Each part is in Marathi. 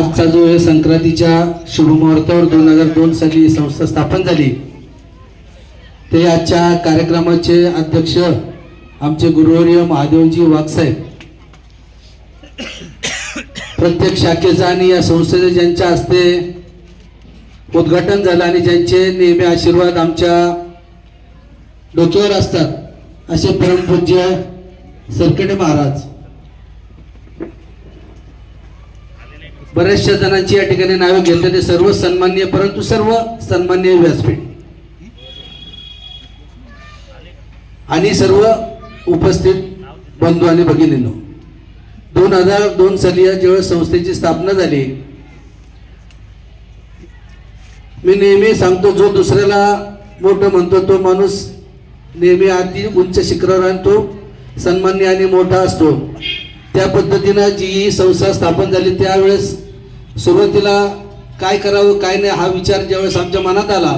आजचा जो आहे संक्रांतीच्या शुभमुहूर्तावर दोन हजार दोन साली संस्था स्थापन झाली ते आजच्या कार्यक्रमाचे अध्यक्ष आमचे गुरुवर्य महादेवजी वाघसाहेब. प्रत्येक शाखेचा आणि या संस्थेचं ज्यांच्या हस्ते उद्घाटन झालं आणि ज्यांचे नेहमी आशीर्वाद आमच्या डोक्यावर असतात असे परमपूज्य सरकटे महाराज. बऱ्याचशा जणांची या ठिकाणी नावे घेतले ते सर्व सन्मान्य परंतु सर्व सन्मान्य व्यासपीठ. आणि सर्व उपस्थित बंधू आणि भगिनींनो दोन हजार दोन साली या जेव्हा संस्थेची स्थापना झाली मी नेहमी सांगतो जो दुसऱ्याला मोठं म्हणतो तो माणूस नेहमी अति उंच शिखरावर आणतो सन्मान्य आणि मोठा असतो. त्या पद्धतीनं जी ही संस्था स्थापन झाली त्यावेळेस सुरुवातीला काय करावं काय नाही हा विचार ज्यावेळेस आमच्या मनात आला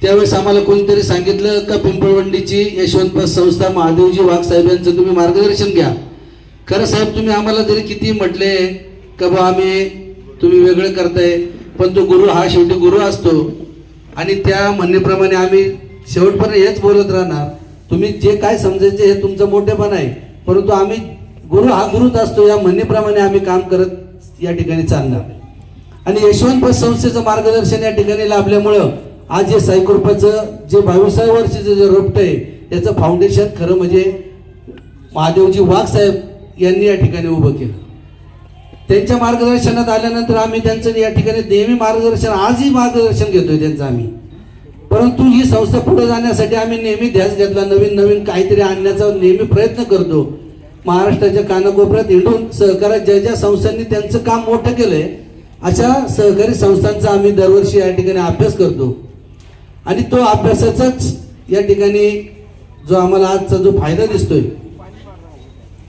त्यावेळेस आम्हाला कोणीतरी सांगितलं का पिंपळवंडीची यशवंत संस्था महादेवजी वाघ साहेब यांचं तुम्ही मार्गदर्शन घ्या. खरं साहेब तुम्ही आम्हाला जरी किती म्हटले का बा आम्ही तुम्ही वेगळं करताय पण तो गुरु हा शेवटी गुरु असतो. आणि त्या म्हणण्याप्रमाणे आम्ही शेवटपर्यंत हेच बोलत राहणार. तुम्ही जे काय समजायचे हे तुमचं मोठेपण आहे परंतु आम्ही गुरु हा गुरुच असतो या म्हणण्याप्रमाणे आम्ही काम करत या ठिकाणी चालणार. आणि यशवंत संस्थेचं मार्गदर्शन या ठिकाणी लाभल्यामुळं आज जे साईकृपाचं जे बावीसाव्या वर्षीचं जे रोपट आहे त्याचं फाउंडेशन खरं म्हणजे महादेवजी वाघ साहेब यांनी या ठिकाणी उभं केलं. त्यांच्या मार्गदर्शनात आल्यानंतर आम्ही त्यांचं या ठिकाणी नेहमी मार्गदर्शन आजही मार्गदर्शन घेतोय त्यांचं आम्ही. परंतु ही संस्था पुढे जाण्यासाठी आम्ही नेहमी ध्यास घेतला नवीन नवीन काहीतरी आणण्याचा नेहमी प्रयत्न करतो. महाराष्ट्राच्या कानाकोपऱ्यात हिंडून सहकारात ज्या ज्या संस्थांनी त्यांचं काम मोठं केलंय अशा सहकारी संस्थांचा आम्ही दरवर्षी या ठिकाणी अभ्यास करतो. आणि तो अभ्यासाचाच या ठिकाणी जो आम्हाला आजचा जो फायदा दिसतोय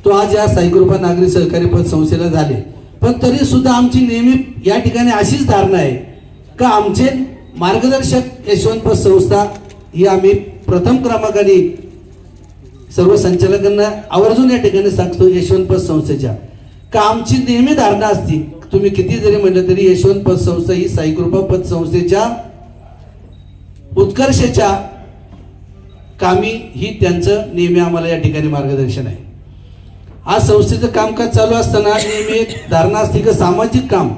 तो आज या साईकृपा नागरी सहकारी पद संस्थेला झाले. पण तरी सुद्धा आमची नेहमी या ठिकाणी अशीच धारणा आहे का आमचे मार्गदर्शक यशवंत पद संस्था ही आम्ही प्रथम क्रमांकाने सर्व संचालकांना आवर्जून या ठिकाणी सांगतो यशवंतपद संस्थेच्या. का आमची नेहमी धारणा असती तुम्ही किती जरी म्हटलं तरी यशवंतपद संस्था ही साईकृपा पतसंस्थेच्या उत्कर्षाच्या कामी ही त्यांचं नेहमी आम्हाला या ठिकाणी मार्गदर्शन आहे. आज संस्थेचं कामकाज चालू असताना नेहमी एक धारणा असते का सामाजिक काम.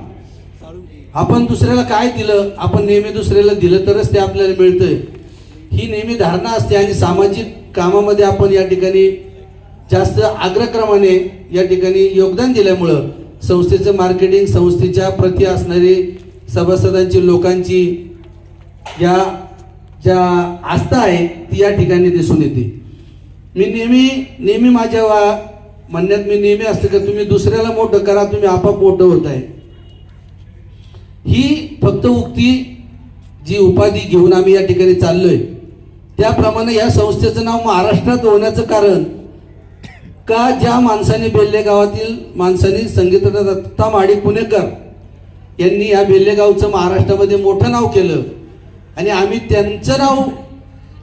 आपण दुसऱ्याला काय दिलं आपण नेहमी दुसऱ्याला दिलं तरच ते आपल्याला मिळतंय. ही नेहमी धारणा असते आणि सामाजिक कामामध्ये आपण या ठिकाणी जास्त अग्रक्रमाने या ठिकाणी योगदान दिल्यामुळं संस्थेचं मार्केटिंग संस्थेच्या प्रती असणारी सभासदांची लोकांची या ज्या आस्था आहे ती या ठिकाणी दिसून येते. मी नेहमी नेहमी माझ्या वा म्हणण्यात मी नेहमी असतं की तुम्ही दुसऱ्याला मोठं करा तुम्ही आपाप मोठं होत आहे. ही फक्त उक्ती जी उपाधी घेऊन आम्ही या ठिकाणी चाललोय त्याप्रमाणे या संस्थेचं नाव महाराष्ट्रात होण्याचं कारण का ज्या माणसाने बेल्ले गावातील माणसाने संगीत दत्ता माडी पुणेकर यांनी या बेल्ले गावचं महाराष्ट्रामध्ये मोठं नाव केलं? आणि आम्ही त्यांचं नाव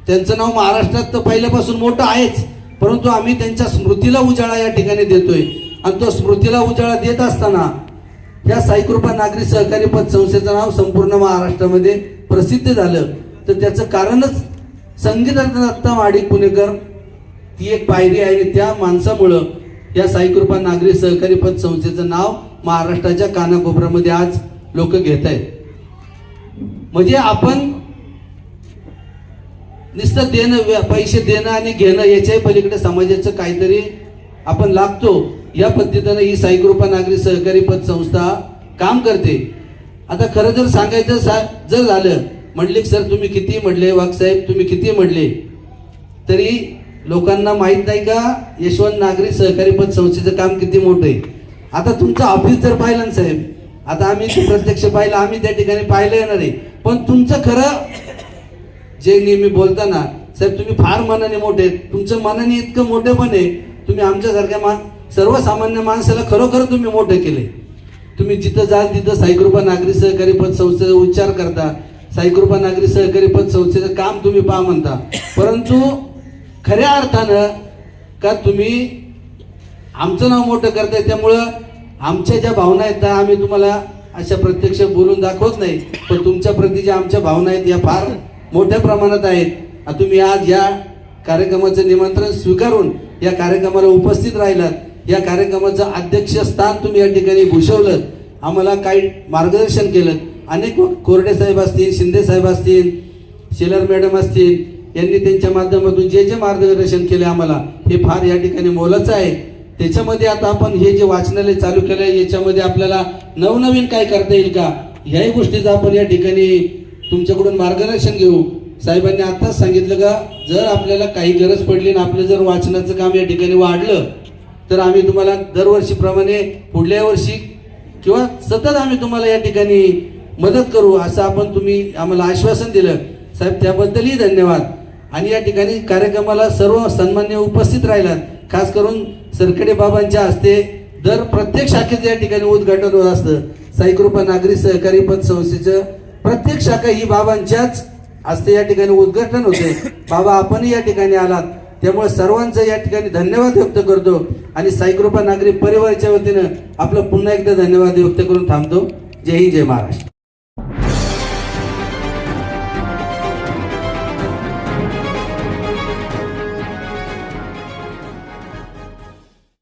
त्यांचं नाव महाराष्ट्रात तर पहिल्यापासून मोठं आहेच परंतु आम्ही त्यांच्या स्मृतीला उजाळा या ठिकाणी देतोय. आणि तो स्मृतीला उजाळा देत असताना या साईकृपा नागरी सहकारी पद संस्थेचं नाव संपूर्ण महाराष्ट्रामध्ये प्रसिद्ध झालं. तर त्याचं कारणच संगीताचा दत्ता माडिक पुणेकर ती एक पायरी आहे आणि त्या माणसामुळं या साईकृपा नागरी सहकारी पद संस्थेचं नाव महाराष्ट्राच्या कानाकोपऱ्यामध्ये आज लोक घेत आहेत. म्हणजे आपण नुसतं देणं व्य- पैसे देणं आणि घेणं याच्याही पलीकडे समाजाचं काहीतरी आपण लागतो. या पद्धतीनं ही साईकृपा नागरी सहकारी पद संस्था काम करते. आता खरं जर सांगायचं सा जर झालं म्हणले सर तुम्ही किती म्हटले वाघसाहेब तुम्ही किती म्हटले तरी लोकांना माहीत नाही का यशवंत नागरी सहकारी पद संस्थेचं काम किती मोठं आहे? आता तुमचं ऑफिस जर पाहिलं ना साहेब आता आम्ही प्रत्यक्ष पाहिलं आम्ही त्या ठिकाणी पाहिलं येणार आहे. पण तुमचं खरं जे नेहमी बोलताना साहेब तुम्ही फार मनाने मोठे आहेत. तुमचं मनाने इतकं मोठेपण आहे तुम्ही आमच्यासारख्या मा सर्वसामान्य माणसाला खरोखर तुम्ही मोठं केले तुम्ही जिथं जाल तिथं साईकृपा नागरी सहकारी पद संस्थेचा उच्चार करता. साईकृपा नागरी सहकारी पद संस्थेचं काम तुम्ही पहा म्हणता. परंतु खऱ्या अर्थानं का तुम्ही आमचं नाव मोठं करताय त्यामुळं आमच्या ज्या भावना आहेत त्या आम्ही तुम्हाला अशा प्रत्यक्ष बोलून दाखवत नाही. पण तुमच्या प्रती ज्या आमच्या भावना आहेत या फार मोठ्या प्रमाणात आहेत. तुम्ही आज या कार्यक्रमाचं निमंत्रण स्वीकारून या कार्यक्रमाला उपस्थित राहिलात. या कार्यक्रमाचं अध्यक्षस्थान तुम्ही या ठिकाणी भूषवलं. आम्हाला काही मार्गदर्शन केलं. अनेक कोरडे साहेब असतील शिंदे साहेब असतील शेलर मॅडम असतील यांनी त्यांच्या माध्यमातून जे जे मार्गदर्शन केले आम्हाला हे फार या ठिकाणी मोलाचं आहे. त्याच्यामध्ये आता आपण हे जे वाचनालय चालू केलं आहे याच्यामध्ये आपल्याला नवनवीन काय करता येईल का याही गोष्टीचं आपण या ठिकाणी तुमच्याकडून मार्गदर्शन घेऊ. साहेबांनी आताच सांगितलं का जर आपल्याला काही गरज पडली आणि आपलं जर वाचनाचं काम या ठिकाणी वाढलं तर आम्ही तुम्हाला दरवर्षीप्रमाणे पुढल्या वर्षी किंवा सतत आम्ही तुम्हाला या ठिकाणी मदत करू असं आपण तुम्ही आम्हाला आश्वासन दिलं. साहेब त्याबद्दलही धन्यवाद. आणि या ठिकाणी कार्यक्रमाला सर्व सन्मान्य उपस्थित राहिलात. खास करून सरकडे बाबांच्या हस्ते दर प्रत्येक शाखेचं या ठिकाणी उद्घाटन होत असतं. साईकृपा नागरी सहकारी पतसंस्थेचं प्रत्येक शाखा ही बाबांच्याच हस्ते या ठिकाणी उद्घाटन होते. बाबा आपणही या ठिकाणी आलात. त्यामुळे सर्वांचं या ठिकाणी धन्यवाद व्यक्त करतो. आणि साईकृपा नागरी परिवाराच्या वतीनं आपलं पुन्हा एकदा धन्यवाद व्यक्त करून थांबतो. जय हिंद जय महाराष्ट्र.